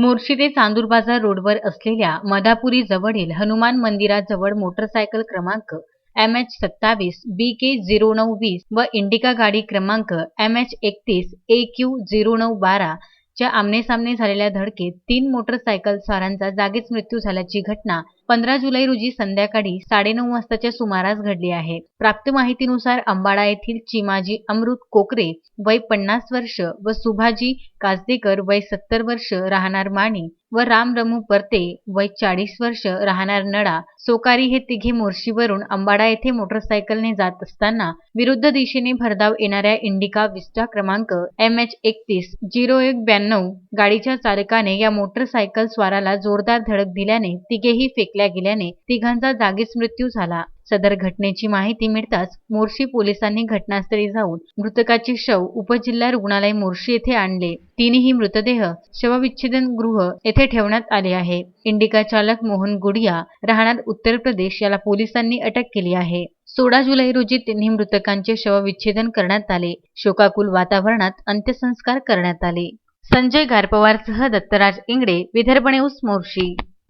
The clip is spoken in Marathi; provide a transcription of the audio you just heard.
मोर्शी ते चांदूर बाजार रोडवर असलेल्या मधापुरी जवळील हनुमान मंदिराजवळ मोटरसायकल क्रमांक एम एच सत्तावीस बी के झिरो नऊ वीस व इंडिका गाडी क्रमांक एम एच एकतीस ए क्यू झिरो नऊ बारा च्या आमनेसामने झालेल्या धडकेत तीन मोटरसायकल स्वारांचा जागीच मृत्यू झाल्याची घटना पंधरा जुलै रोजी संध्याकाळी साडेनऊ वाजताच्या सुमारास घडली आहे. प्राप्त माहितीनुसार अंबाडा येथील चिमाजी अमृत कोकरे वय पन्नास वर्ष व सुभाजी काजदेकर वय सत्तर वर्ष राहणार माणी व राम रमू परते वय चाळीस वर्ष राहणार नडा. सोकारी हे तिघे मोर्शीवरून अंबाडा येथे मोटरसायकलने जात असताना विरुद्ध दिशेने भरधाव येणाऱ्या इंडिका विस्टा क्रमांक एम एच एकतीस झिरो एक ब्याण्णव गाडीच्या चालकाने या मोटरसायकल स्वाराला जोरदार धडक दिल्याने तिघेही फेकल्या गेल्याने तिघांचा जागीच मृत्यू झाला. सदर घटनेची माहिती मिळताच मोर्शी पोलिसांनी घटनास्थळी जाऊन मृतकाचे शव उपजिल्हा रुग्णालय मोर्शी येथे आणले. तिन्ही मृतदेह शवविच्छेदन गृह येथे ठेवण्यात आले आहे. इंडिका चालक मोहन गुडिया राहणार उत्तर प्रदेश याला पोलिसांनी अटक केली आहे. सोळा जुलै रोजी तिन्ही मृतकांचे शवविच्छेदन करण्यात आले. शोकाकुल वातावरणात अंत्यसंस्कार करण्यात आले. संजय गारपवारसह दत्तराज इंगडे विदर्भ न्यूज मोर्शी.